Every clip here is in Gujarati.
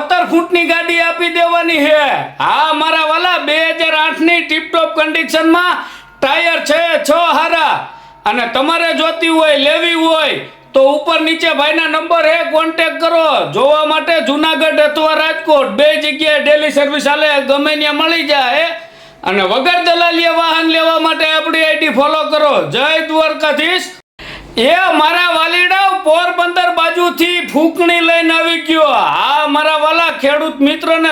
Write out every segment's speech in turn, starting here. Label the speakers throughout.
Speaker 1: સત્તર ફૂટની ગાડી આપી દેવાની છે. હા, મારા વાલા, બે હજાર આઠની ટીપટોપ કન્ડિશનમાં ટાયર છે, છ હારા. અને તમારે જોતી હોય, લેવી હોય, તો ઉપર નીચે ભાઈના નંબર હે કોન્ટેક કરો. જોવા માટે જુનાગઢ અથવા રાજકોટ, બે જગ્યાએ ડેલી સર્વિસ હાલે, ગમે ત્યાં મળી જાય. અને વગર દલાલીએ વાહન લેવા માટે આપણી આઈડી ફોલો કરો. જય દ્વારકાધીશ. એ મારા વાલીડા પોરબંદર બાજુથી ફૂકણી લઈને આવી ગયો હા મારા વાલા ખેડૂત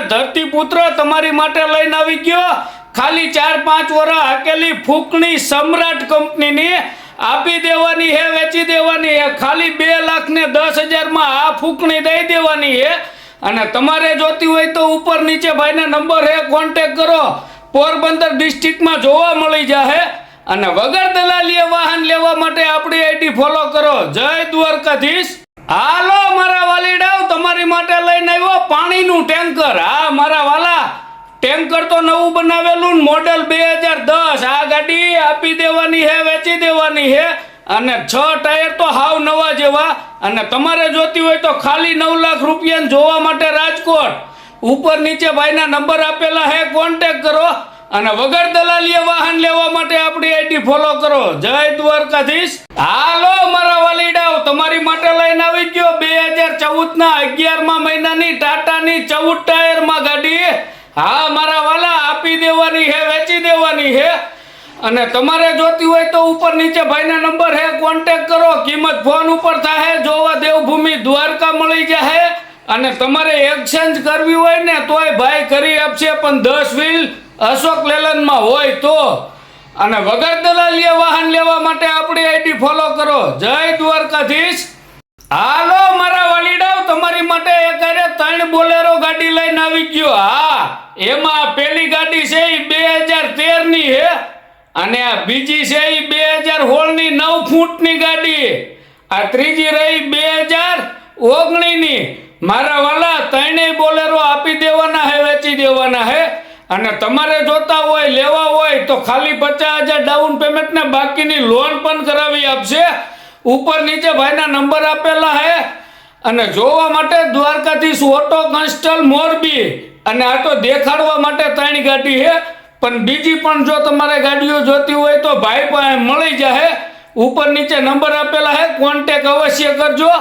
Speaker 1: મિત્ર ને ધરતી પુત્ર તમારી માટે લઈને આવી ગયો. ખાલી ચાર પાંચ વર્ષ હાકેલી ફૂકણી સમ્રાટ કંપનીની. આપી દેવાની હે, વેચી દેવાની હે. ખાલી બે લાખ ને દસ હજારમાં આ ફૂકણી દઈ દેવાની હે. અને તમારે જોતી હોય તો ઉપર નીચે ભાઈના નંબર હે કોન્ટેક કરો. પોરબંદર ડિસ્ટ્રિક્ટમાં જોવા મળી જાહે. અને વગર દલાલીએ વાહન લેવા માટે આપણી આઈડી ફોલો કરો. જય દ્વારકાધીશ. હાલો મારા વાલીડાવ તમારી માટે લઈને આવ્યો, પાણીનું ટેન્કર. હા, મારા વાલા, ટેન્કર તો નવું બનાવેલું મોડેલ બે હજાર દસ. આ ગાડી આપી દેવાની હે, વેચી દેવાની હે. અને છ ટાયર તો હાવ નવા જેવા. અને તમારે જોતી હોય તો ખાલી નવ લાખ રૂપિયા જોવા માટે રાજકોટ. ઉપર નીચે ભાઈના નંબર આપેલા હે કોન્ટેક કરો. અને વગર દલાલીએ વાહન લેવા માટે આપણી આઈડી ફોલો કરો. જય દ્વારકાધીશ. હાલો, મારા વાલીડાઓ તમારી માટે લઈને આવી ગયો. બે હજાર ચૌદ ના, અગિયારમા મહિનાની ટાટાની ચૌદ ટાયરમાં ગાડી. હા, મારા વાલા, આપી દેવાની હે, વેચી દેવાની હે. અને તમારે જોતી હોય તો ઉપર નીચે ભાઈના નંબર હે કોન્ટેક કરો. કિંમત ફોન ઉપર થાય જોવા દેવભૂમિ દ્વારકા મળી જાય અને તમારે એક્સચેન્જ કરવી હોય ને, તોય ભાઈ કરી આપશે, પણ દસ વ્હીલ અશોક લેલનમાં હોય તો. અને વગર દલાલીએ વાહન લેવા માટે આપણી આઈડી ફોલો કરો. જય દ્વારકાધીશ. હાલો, મારા માટે એક ત્રણ બોલેરો ગાડી લઈને આવી ગયો. હા, એમાં પેલી ગાડી છે એ બે હજાર તેરની હે. અને આ બીજી છે એ બે હજાર સોળની નવ ફૂટની ગાડી. આ ત્રીજી રહી બે હજાર ઓગણી ની. મારા વાલા, ત્રણેય બોલેરો આપી દેવાના હે, વેચી દેવાના હે. અને તમારે જોતા હોય, લેવા હોય, તો ખાલી પચાસ હજાર ડાઉન પેમેન્ટ ને બાકીની લોન પણ કરાવી આપશે. ઉપર નીચે ભાઈના નંબર આપેલા હે. અને જોવા માટે દ્વારકાધીશ ઓટો કન્સ્ટલ મોરબી. અને આ તો દેખાડવા માટે ત્રણ ગાડી છે. પણ બીજી પણ જો તમારે ગાડીઓ જોતી હોય તો ભાઈ પાસે મળી જાય ઉપર નીચે નંબર આપેલા હે કોન્ટેક અવશ્ય કરજો.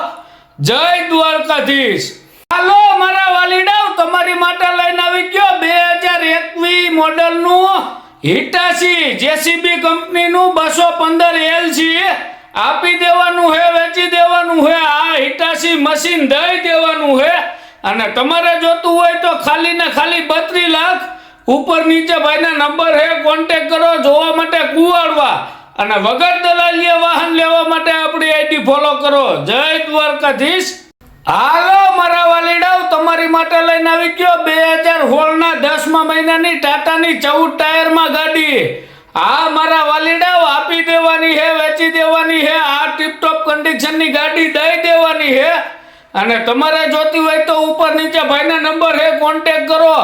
Speaker 1: જય દ્વારકાધીશ. હાલો, મારા વાલીડાવ, તમારી માટે લઈને આવી ગયો બે હજાર એકવીસ મોડલનું હિટાસી જેસીબી કંપનીનું બસો પંદર એલસી. આપી દેવાનું હે, વેચી દેવાનું હે, આ હિટાસી મશીન દઈ દેવાનું હે. અને તમારે જોતું હોય તો ખાલી ને ખાલી બત્રીસ લાખ ઉપર નીચે ભાઈના નંબર હે કોન્ટેક કરો, જોવા માટે કુવાડવા. અને વગર દલાલીએ વાહન લેવા માટે આપણી આઈડી ફોલો કરો. જય દ્વારકાધીશ. હાલો, મારા વાલીડાઓ, તમારી માટે લઈને આવી ગયો બે હજાર સોળના દસમા મહિનાની ટાટાની ચૌદ ટાયરમાં ગાડી. હા મારા વાલીડાવ આપી દેવાની હે, વેચી દેવાની હે, આ ટીપટોપ કન્ડિશનની ગાડી દઈ દેવાની હે. અને તમારે જોતી હોય તો ઉપર નીચે ભાઈના નંબર હે કોન્ટેક કરો.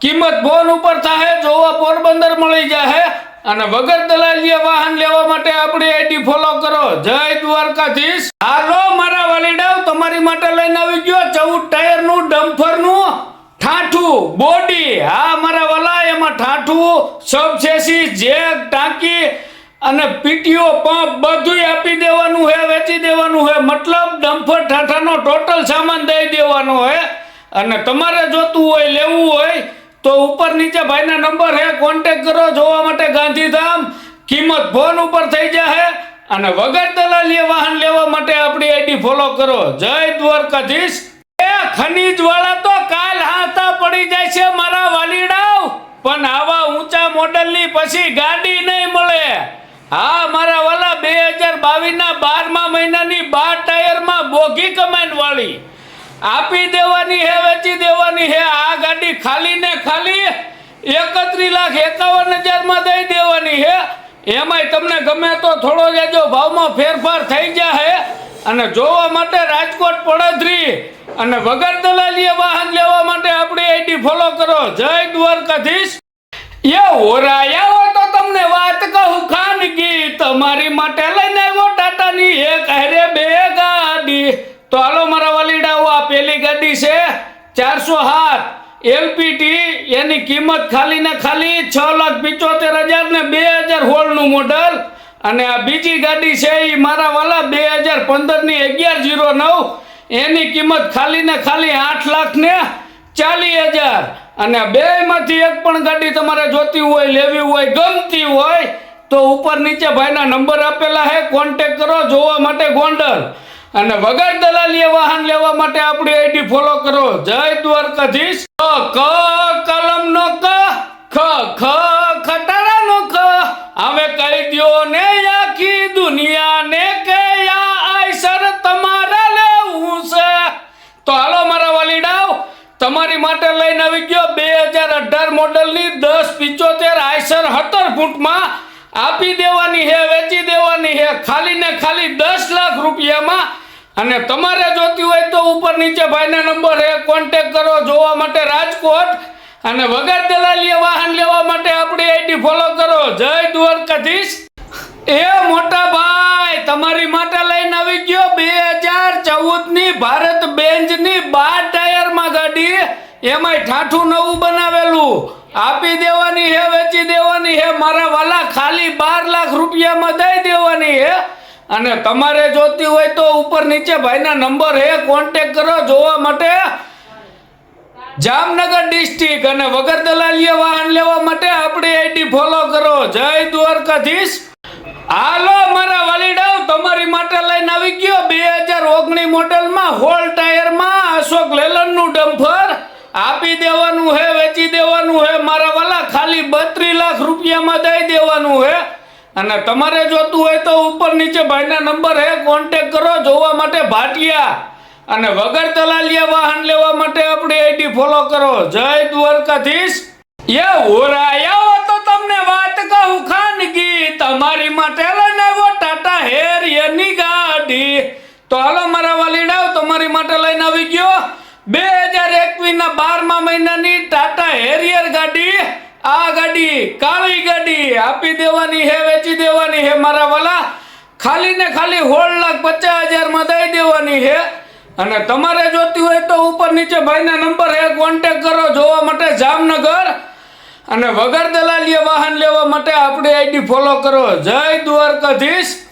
Speaker 1: કિંમત ફોન ઉપર થાય જોવા, પોરબંદર મળી જાય અને વગર દલાલીએ વાહન લેવા માટે આપણી આઈડી ફોલો કરો. જય દ્વારકાધીશ. હાલો મારા વાલીડાવ તમારી માટે લઈને આવી ગયો ચૌદ ટાયરનું, ડમ્ફરનું, ઠાઠું, બોડી. હા, મારા ઠાઠું સબસેસી જેક ટાંકી અને પીટીઓ પંપ બધું આપી દેવાનું હે, વેચી દેવાનું હે. મતલબ ડમ્ફર ઠાઠાનો ટોટલ સામાન દઈ દેવાનો હે. અને તમારે જોતું હોય, લેવું હોય, તો ઉપર નીચે ભાઈના નંબર હે. કોન્ટેક કરો જોવા માટે ગાંધીધામ. કિંમત ફોન ઉપર થઈ જાય અને વગર દલાલીએ વાહન લેવા માટે આપણી આઈડી ફોલો કરો. જય દ્વારકાધીશ. એ ખનીજ વાળા તો કાલ હાથા પડી જાય છે મારા વાલીડાવ પણ આવા ઊંચા મોડલની પછી ગાડી નહીં મળે. હા, મારા વાલા, બે હજાર બાવીસના બારમા મહિનાની બાર ટાયરમાં બોગી કમાન વાળી આપી દેવાની હે, વેચી દેવાની હે, આ ગાડી ખાલી ને ખાલી એકત્રીસ લાખ એકાવન હજારમાં દઈ દેવાની હે. એમાંય તમને ગમે તો થોડો જાજો ભાવમાં ફેરફાર થઈ જાય અને જોવા માટે રાજકોટ પડોદરી અને વગર દલાલીએ વાહન લેવા માટે આપણી આઈડી ફોલો કરો જય દ્વારકાધીશ. એ હોરાયા તો તમને વાત કહું, ખાનગી. તમારી માટે લઈને આવ્યો ટાટાની એક હારે બે ગાડી. તો હાલો, મારા વાલીડાઓ, આ પેલી ગાડી છે, ચારસો સાત એલપીટી, એની કિંમત ખાલી ને ખાલી છ લાખ પિચોતેર હજાર ને બે હજાર હોળનું મોડલ. અને આ બીજી ગાડી છે એ મારા વાલા બે હજાર પંદરની અગિયાર જીરો નવ. એની કિંમત ખાલી ને ખાલી આઠ લાખ ને ચાલીસ હજાર. અને બેમાંથી એક પણ ગાડી તમારે જોતી હોય, લેવી હોય, ગમતી હોય, તો ઉપર નીચે ભાઈના નંબર આપેલા છે કોન્ટેક કરો, જોવા માટે ગોંડલ. અને વગર દલાલીએ વાહન લેવા માટે આપણી આઈડી ફોલો કરો. જય દ્વારકાધીશ. ક કલમ નો ક, ખ ખ ખટારા નો ખ. હવે કહી દો ને આખી દુનિયા ને કે આ આઈસર તમારે લેવું છે. તો હાલો મારા તમારી માટે લઈને આવી ગયો બે હજાર અઢાર મોડલની દસ પિચોતેર આયસર હતર ફૂટમાં. આપી દેવાની હે, વેચી દેવાની હે, ખાલી ને ખાલી દસ લાખ રૂપિયામાં. અને તમારે જોતી હોય તો ઉપર નીચે ભાઈના નંબર હે કોન્ટેક કરો, જોવા માટે રાજકોટ. અને વગર દલાલીએ વાહન લેવા માટે આપણી આઈડી ફોલો કરો. જય દ્વારકાધીશ. એ મોટા ભાઈ, તમારી માટે લઈને આવી ગયો બે હજાર ચૌદની ભારત બેન્ચની બાર એમાંય ઠાઠું નવું બનાવેલું. આપી દેવાની હે, વેચી દેવાની હે, મારા વાલા ખાલી બાર લાખ રૂપિયામાં દઈ દેવાની હે. અને તમારે જોતી હોય તો ઉપર નીચે ભાઈના નંબર હે કોન્ટેક કરો જોવા માટે. જામનગર ડિસ્ટ્રિક્ટ અને વગર દલાલીએ વાહન લેવા માટે આપણી આઈડી ફોલો કરો. જય દ્વારકાધીશ. હાલો, મારા વાલીડાઓ, તમારી માટે લઈને આવી ગયો. બે હજાર ઓગણીસ મોડેલમાં હોલ ટાયરમાં અશોક લેલનનું ડમ્ફર આપી દેવાનું હે, વેચી દેવાનું હે, મારા વાલા ખાલી બત્રીસ લાખ રૂપિયામાં દઈ દેવાનું હે. અને તમારે જોતું હોય તો ઉપર નીચે ભાઈના નંબર હે કોન્ટેક કરો, જોવા માટે ભાટિયા. અને વગર દલાલિયા વાહન લેવા માટે આપણી આઈડી ફોલો કરો. જય દ્વારકાધીશ. એ ઓરાયા તો તમને વાત કહું, ખાનગી. તમારી માટે લઈને ટાટા ટાટા એની ગાડી. તો હાલો મારા વાલીડાઓ તમારી માટે લઈને આવી ગયો બે હજાર એકવીસ ના બારમા મહિનાની ટાટા હેરિયર ગાડી આ ગાડી, કાળી ગાડી, આપી દેવાની હે, વેચી દેવાની હે, મારા વાલા. ખાલી ને ખાલી હોળ લાખ પચાસ હજારમાં દઈ દેવાની હે. અને તમારે જોતી હોય તો ઉપર નીચે ભાઈના નંબર હે કોન્ટેક કરો જોવા માટે જામનગર. અને વગર દલાલીએ વાહન લેવા માટે આપણી આઈડી ફોલો કરો. જય દ્વારકાધીશ.